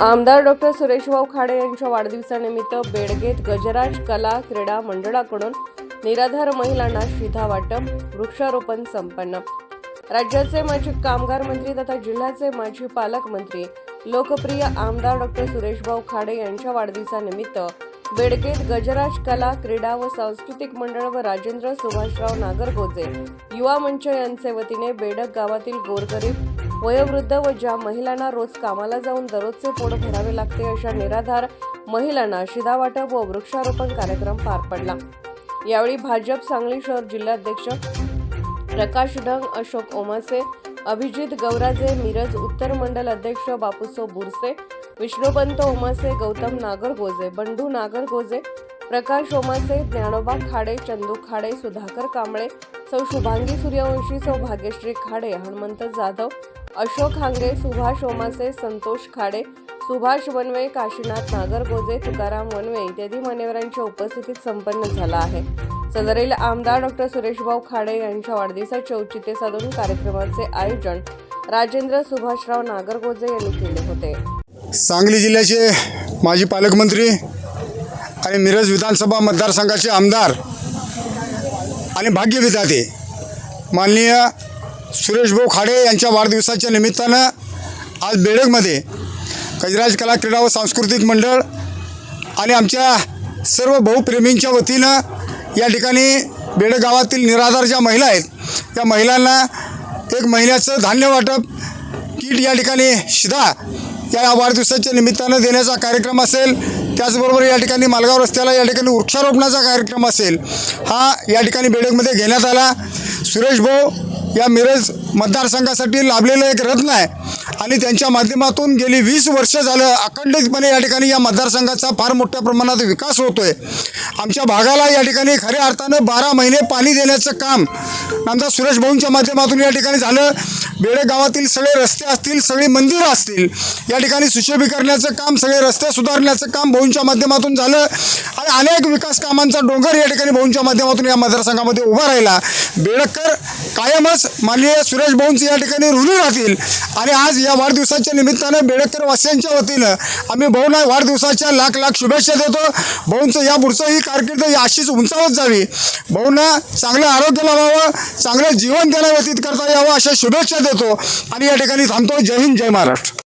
आमदार डॉक्टर सुरेशभाऊ खाडे यांच्या वाढदिवसानिमित्त बेडगेत गजराज कला क्रीडा मंडळाकडून निराधार महिलांना शिधा वाटप वृक्षारोपण संपन्न. राज्याचे माजी कामगार मंत्री तथा जिल्ह्याचे माजी पालकमंत्री लोकप्रिय आमदार डॉक्टर सुरेशभाऊ खाडे यांच्या वाढदिवसानिमित्त बेडगेत गजराज कला क्रीडा व सांस्कृतिक मंडळ व राजेंद्र सुभाषराव नागरगोजे युवा मंच यांचे वतीने बेडक गावातील गोरगरीब वयोवृद्ध व ज्या महिलांना रोज कामाला जाऊन दररोजचे पोट भरावे लागते अशा निराधार महिलांना शिधावाटप व वृक्षारोपण कार्यक्रम पार पडला. यावेळी भाजप सांगली शहर जिल्हाध्यक्ष प्रकाश डंग अशोक ओमासे अभिजित गौराजे मिरज उत्तर मंडल अध्यक्ष बापूसो बुरसे विष्णुपंत ओमासे गौतम नागरगोजे बंडू नागरगोजे प्रकाश ओमासे ज्ञानोबा खाडे चंदू खाडे सुधाकर कांबळे सौ शुभांगी सूर्यवंशी सौ भाग्यश्री खाडे हनुमंत जाधव अशोक हांगे सुभाष ओमासे संतोष खाडे सुभाष वनवे काशीनाथ नागरगोजे तुकाराम वनवे इत्यादी मान्यवरांच्या उपस्थितीत संपन्न झाला आहे. सदरील आमदार डॉक्टर सुरेशभाऊ खाडे यांच्या वाढदिवसाचे औचित्य साधून कार्यक्रमाचे आयोजन राजेंद्र सुभाषराव नागरगोजे यांनी केले होते. सांगली जिल्ह्याचे माजी पालकमंत्री आणि मिरज विधानसभा मतदारसंघाचे आमदार आणि भाग्यविधाते माननीय सुरेशभाऊ खाडे यांच्या वाढदिवसाच्या निमित्तानं आज बेडगमध्ये गजराज कला क्रीडा व सांस्कृतिक मंडळ आणि आमच्या सर्व भाऊप्रेमींच्या वतीनं या ठिकाणी बेडग गावातील निराधार ज्या महिला आहेत त्या महिलांना एक महिन्याचं धान्य वाटप किट या ठिकाणी शिधा या वाढदिवसाच्या निमित्तानं देण्याचा कार्यक्रम असेल त्याचबरोबर या ठिकाणी मालगाव रस्त्याला या ठिकाणी वृक्षारोपणाचा कार्यक्रम असेल हा या ठिकाणी बेडगमध्ये घेण्यात आला. सुरेश भाऊ या मिरज मतदारसंघासाठी लाभलेलं एक रत्न आहे. आणि त्यांच्या माध्यमातून गेली वीस वर्ष झालं अखंडितपणे या ठिकाणी या मतदारसंघाचा फार मोठ्या प्रमाणात विकास होतो आहे आमच्या भागाला या ठिकाणी खऱ्या अर्थानं बारा महिने पाणी देण्याचं काम आमदार सुरेश भाऊंच्या माध्यमातून या ठिकाणी झालं. बेडे गावातील सगळे रस्ते असतील सगळी मंदिरं असतील या ठिकाणी सुशोभीकरणाचं काम सगळे रस्ते सुधारण्याचं काम भाऊंच्या माध्यमातून झालं. आणि अनेक विकास कामांचा डोंगर या ठिकाणी भाऊंच्या माध्यमातून या मतदारसंघामध्ये उभा राहिला. बेडकर कायमच माननीय सुरेश भाऊंचे या ठिकाणी ऋणी राहतील. आणि आज या वाढदिवसाच्या निमित्तानं बेडकर वासियांच्या वतीनं आम्ही भाऊंना वाढदिवसाच्या लाख लाख शुभेच्छा देतो. भाऊंचं या पुढचं ही कारकीर्द ही अशीच उंचावत जावी. भाऊंना चांगलं आरोग्य लावावं चांगलं जीवन त्यांना व्यतीत करता यावं अशा शुभेच्छा देतो. आणि या ठिकाणी थांबतो. जय हिंद जय महाराष्ट्र.